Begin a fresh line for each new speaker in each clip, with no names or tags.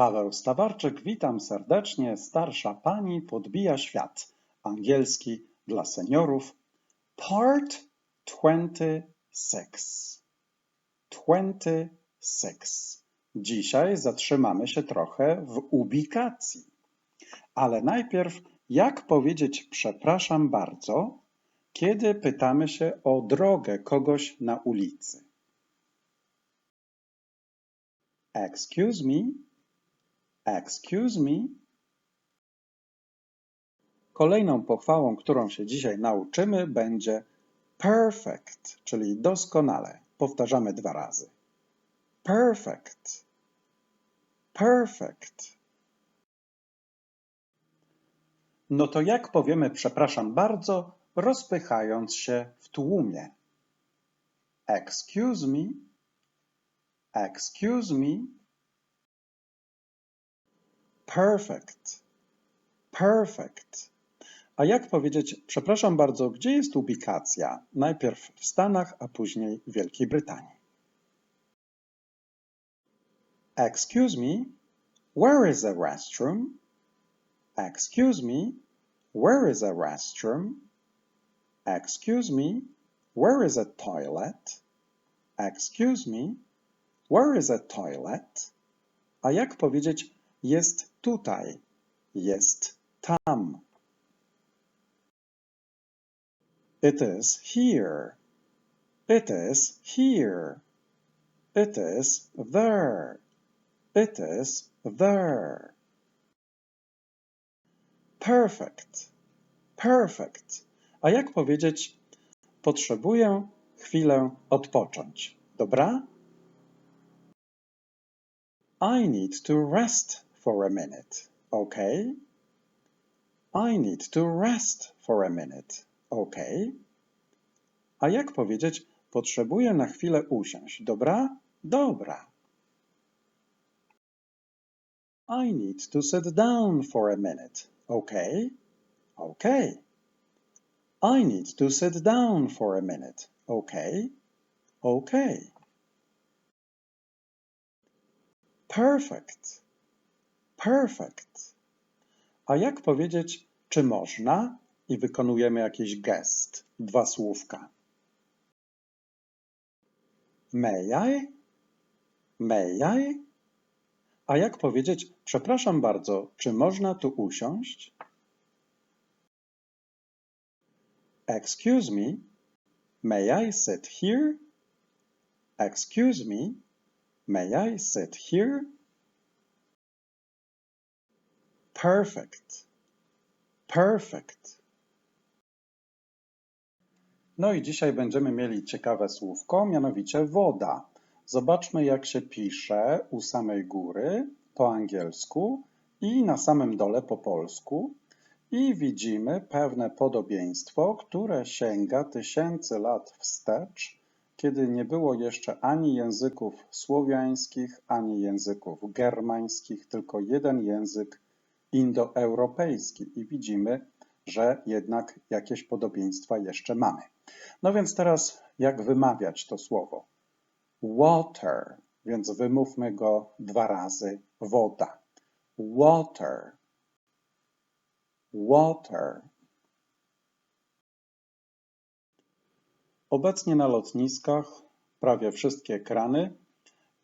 Paweł Stawarczyk, witam serdecznie. Starsza pani podbija świat. Angielski dla seniorów. Part 26. 26. Dzisiaj zatrzymamy się trochę w ubikacji. Ale najpierw, jak powiedzieć przepraszam bardzo, kiedy pytamy się o drogę kogoś na ulicy? Excuse me? Excuse me? Kolejną pochwałą, którą się dzisiaj nauczymy, będzie perfect, czyli doskonale. Powtarzamy dwa razy. Perfect. Perfect. No to jak powiemy przepraszam bardzo, rozpychając się w tłumie? Excuse me? Excuse me? Perfect. Perfect. A jak powiedzieć, przepraszam bardzo, gdzie jest ubikacja? Najpierw w Stanach, a później w Wielkiej Brytanii. Excuse me, where is a restroom? Excuse me, where is a restroom? Excuse me, where is a toilet? Excuse me, where is a toilet? A jak powiedzieć jest tutaj, jest tam? It is here. It is here. It is there. It is there. Perfect. Perfect. A jak powiedzieć potrzebuję chwilę odpocząć? Dobra? I need to rest for a minute. Okay? I need to rest for a minute. Okay? A jak powiedzieć potrzebuję na chwilę usiąść? Dobra? Dobra. I need to sit down for a minute. Okay? Okay. I need to sit down for a minute. Okay? Okay. Perfect. Perfect. A jak powiedzieć, czy można? I wykonujemy jakiś gest. Dwa słówka. May I? May I? A jak powiedzieć, przepraszam bardzo, czy można tu usiąść? Excuse me, may I sit here? Excuse me, may I sit here? Perfect. Perfect. No i dzisiaj będziemy mieli ciekawe słówko, mianowicie woda. Zobaczmy, jak się pisze u samej góry po angielsku i na samym dole po polsku. I widzimy pewne podobieństwo, które sięga tysięcy lat wstecz, kiedy nie było jeszcze ani języków słowiańskich, ani języków germańskich, tylko jeden język indoeuropejski. I widzimy, że jednak jakieś podobieństwa jeszcze mamy. No więc teraz, jak wymawiać to słowo? Water, więc wymówmy go dwa razy. Woda. Water. Water. Obecnie na lotniskach prawie wszystkie krany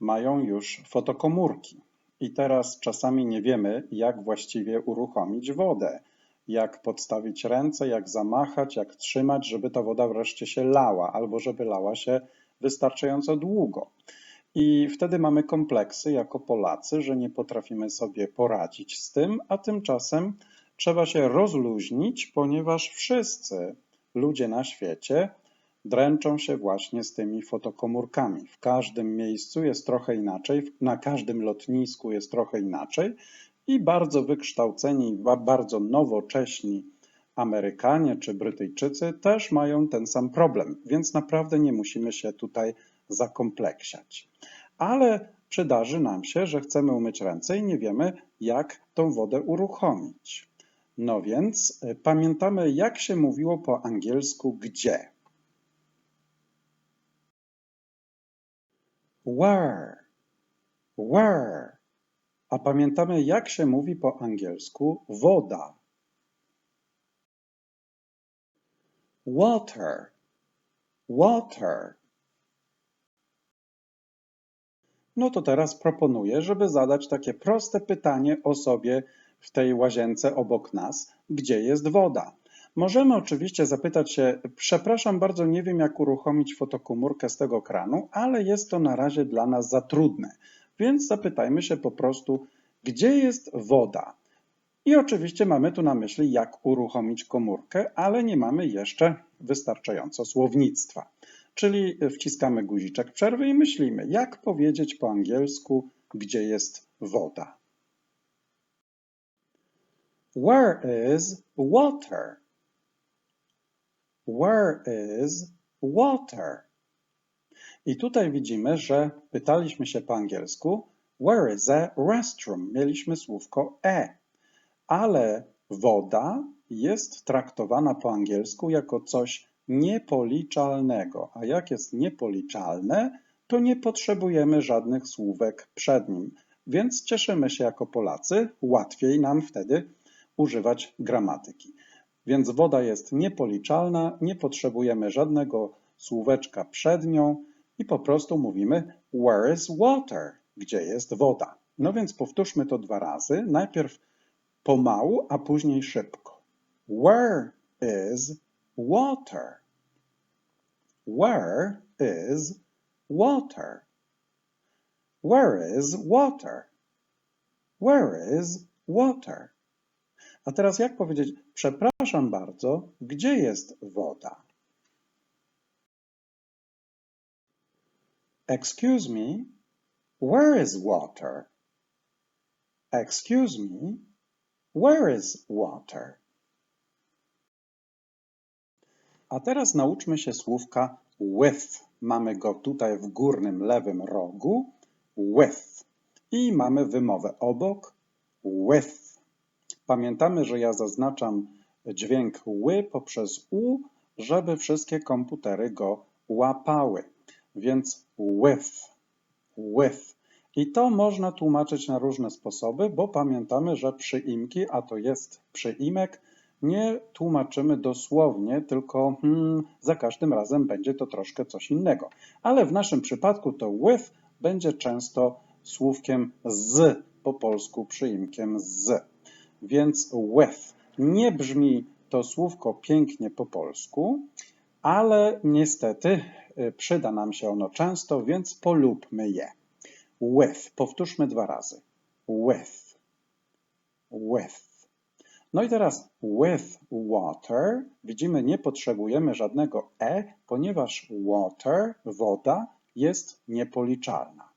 mają już fotokomórki. I teraz czasami nie wiemy, jak właściwie uruchomić wodę, jak podstawić ręce, jak zamachać, jak trzymać, żeby ta woda wreszcie się lała, albo żeby lała się wystarczająco długo. I wtedy mamy kompleksy jako Polacy, że nie potrafimy sobie poradzić z tym, a tymczasem trzeba się rozluźnić, ponieważ wszyscy ludzie na świecie dręczą się właśnie z tymi fotokomórkami. W każdym miejscu jest trochę inaczej, na każdym lotnisku jest trochę inaczej i bardzo wykształceni, bardzo nowocześni Amerykanie czy Brytyjczycy też mają ten sam problem, więc naprawdę nie musimy się tutaj zakompleksiać. Ale przydarzy nam się, że chcemy umyć ręce i nie wiemy, jak tą wodę uruchomić. No więc y, pamiętamy, jak się mówiło po angielsku gdzie. Where, where. A pamiętamy, jak się mówi po angielsku woda? Water, water. No to teraz proponuję, żeby zadać takie proste pytanie osobie w tej łazience obok nas, gdzie jest woda. Możemy oczywiście zapytać się, przepraszam bardzo, nie wiem jak uruchomić fotokomórkę z tego kranu, ale jest to na razie dla nas za trudne. Więc zapytajmy się po prostu, gdzie jest woda? I oczywiście mamy tu na myśli, jak uruchomić komórkę, ale nie mamy jeszcze wystarczająco słownictwa. Czyli wciskamy guziczek przerwy i myślimy, jak powiedzieć po angielsku, gdzie jest woda. Where is water? Where is water? I tutaj widzimy, że pytaliśmy się po angielsku Where is a restroom? Mieliśmy słówko e, ale woda jest traktowana po angielsku jako coś niepoliczalnego, a jak jest niepoliczalne, to nie potrzebujemy żadnych słówek przed nim, więc cieszymy się jako Polacy, łatwiej nam wtedy używać gramatyki. Więc woda jest niepoliczalna, nie potrzebujemy żadnego słóweczka przed nią i po prostu mówimy where is water? Gdzie jest woda? No więc powtórzmy to dwa razy. Najpierw pomału, a później szybko. Where is water? Where is water? Where is water? Where is water? A teraz jak powiedzieć, przepraszam bardzo, gdzie jest woda? Excuse me, where is water? Excuse me, where is water? A teraz nauczmy się słówka with. Mamy go tutaj w górnym lewym rogu. With. I mamy wymowę obok. With. Pamiętamy, że ja zaznaczam dźwięk ły poprzez u, żeby wszystkie komputery go łapały. Więc with, with. I to można tłumaczyć na różne sposoby, bo pamiętamy, że przyimki, a to jest przyimek, nie tłumaczymy dosłownie, tylko hmm, za każdym razem będzie to troszkę coś innego. Ale w naszym przypadku to with będzie często słówkiem z, po polsku przyimkiem z. Więc with nie brzmi to słówko pięknie po polsku, ale niestety y, przyda nam się ono często, więc polubmy je. With. Powtórzmy dwa razy. With. With. No i teraz with water. Widzimy, nie potrzebujemy żadnego e, ponieważ water, woda, jest niepoliczalna.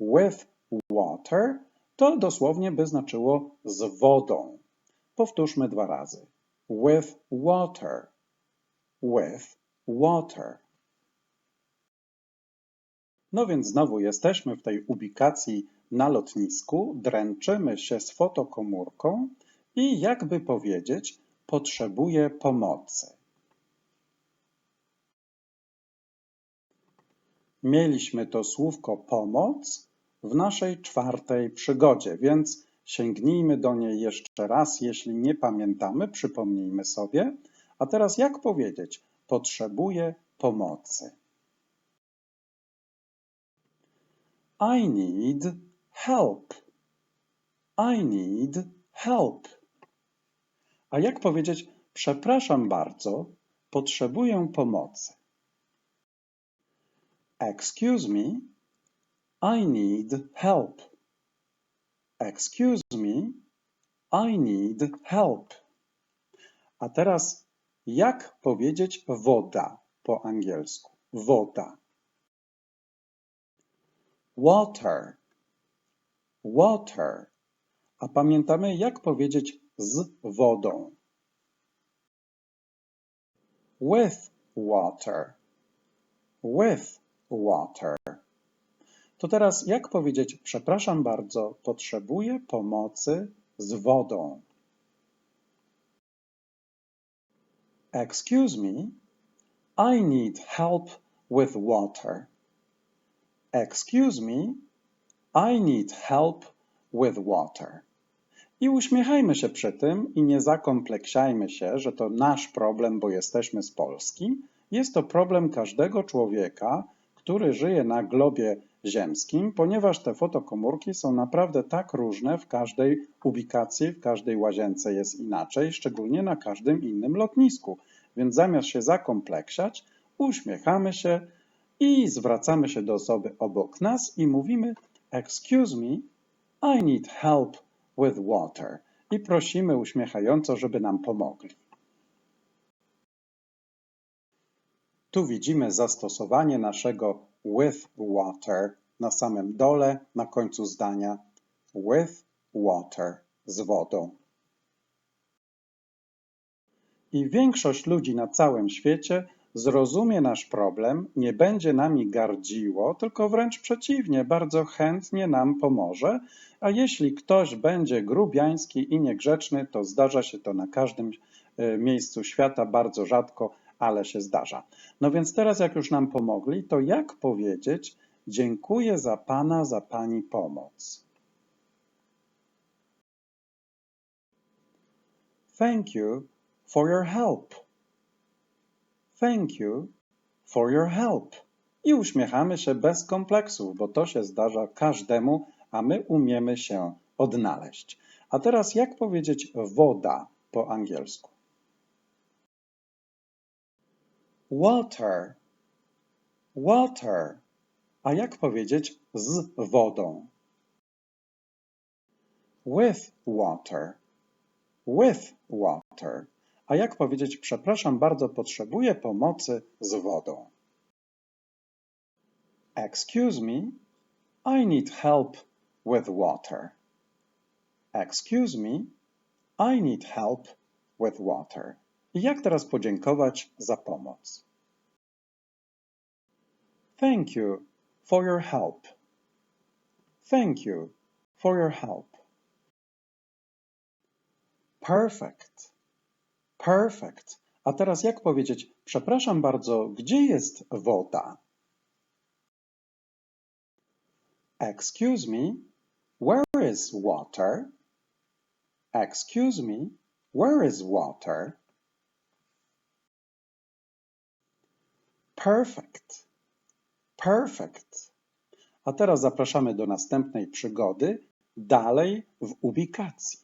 With water to dosłownie by znaczyło z wodą. Powtórzmy dwa razy. With water. With water. No więc znowu jesteśmy w tej ubikacji na lotnisku, dręczymy się z fotokomórką i jakby powiedzieć, potrzebuję pomocy. Mieliśmy to słówko pomoc w naszej czwartej przygodzie, więc sięgnijmy do niej jeszcze raz, jeśli nie pamiętamy, przypomnijmy sobie. A teraz jak powiedzieć? Potrzebuję pomocy. I need help. I need help. A jak powiedzieć przepraszam bardzo, potrzebuję pomocy? Excuse me, I need help. Excuse me, I need help. A teraz, jak powiedzieć woda po angielsku? Woda. Water. Water. A pamiętamy, jak powiedzieć z wodą? With water. With water. To teraz jak powiedzieć, przepraszam bardzo, potrzebuję pomocy z wodą. Excuse me, I need help with water. Excuse me, I need help with water. I uśmiechajmy się przy tym i nie zakompleksiajmy się, że to nasz problem, bo jesteśmy z Polski. Jest to problem każdego człowieka, który żyje na globie ziemskim, ponieważ te fotokomórki są naprawdę tak różne w każdej ubikacji, w każdej łazience jest inaczej, szczególnie na każdym innym lotnisku. Więc zamiast się zakompleksiać, uśmiechamy się i zwracamy się do osoby obok nas i mówimy: Excuse me, I need help with water. I prosimy uśmiechająco, żeby nam pomogli. Tu widzimy zastosowanie naszego with water na samym dole, na końcu zdania. With water, z wodą. I większość ludzi na całym świecie zrozumie nasz problem, nie będzie nami gardziło, tylko wręcz przeciwnie, bardzo chętnie nam pomoże. A jeśli ktoś będzie grubiański i niegrzeczny, to zdarza się to na każdym e, miejscu świata, bardzo rzadko, ale się zdarza. No więc teraz, jak już nam pomogli, to jak powiedzieć: Dziękuję za Pana, za Pani pomoc? Thank you for your help. Thank you for your help. I uśmiechamy się bez kompleksów, bo to się zdarza każdemu, a my umiemy się odnaleźć. A teraz jak powiedzieć woda po angielsku? Water. Water. A jak powiedzieć z wodą? With water. With water. A jak powiedzieć przepraszam bardzo, potrzebuję pomocy z wodą? Excuse me, I need help with water. Excuse me, I need help with water. Jak teraz podziękować za pomoc? Thank you for your help. Thank you for your help. Perfect. Perfect. A teraz jak powiedzieć, przepraszam bardzo, gdzie jest woda? Excuse me, where is water? Excuse me, where is water? Perfect. Perfect. A teraz zapraszamy do następnej przygody, dalej w ubikacji.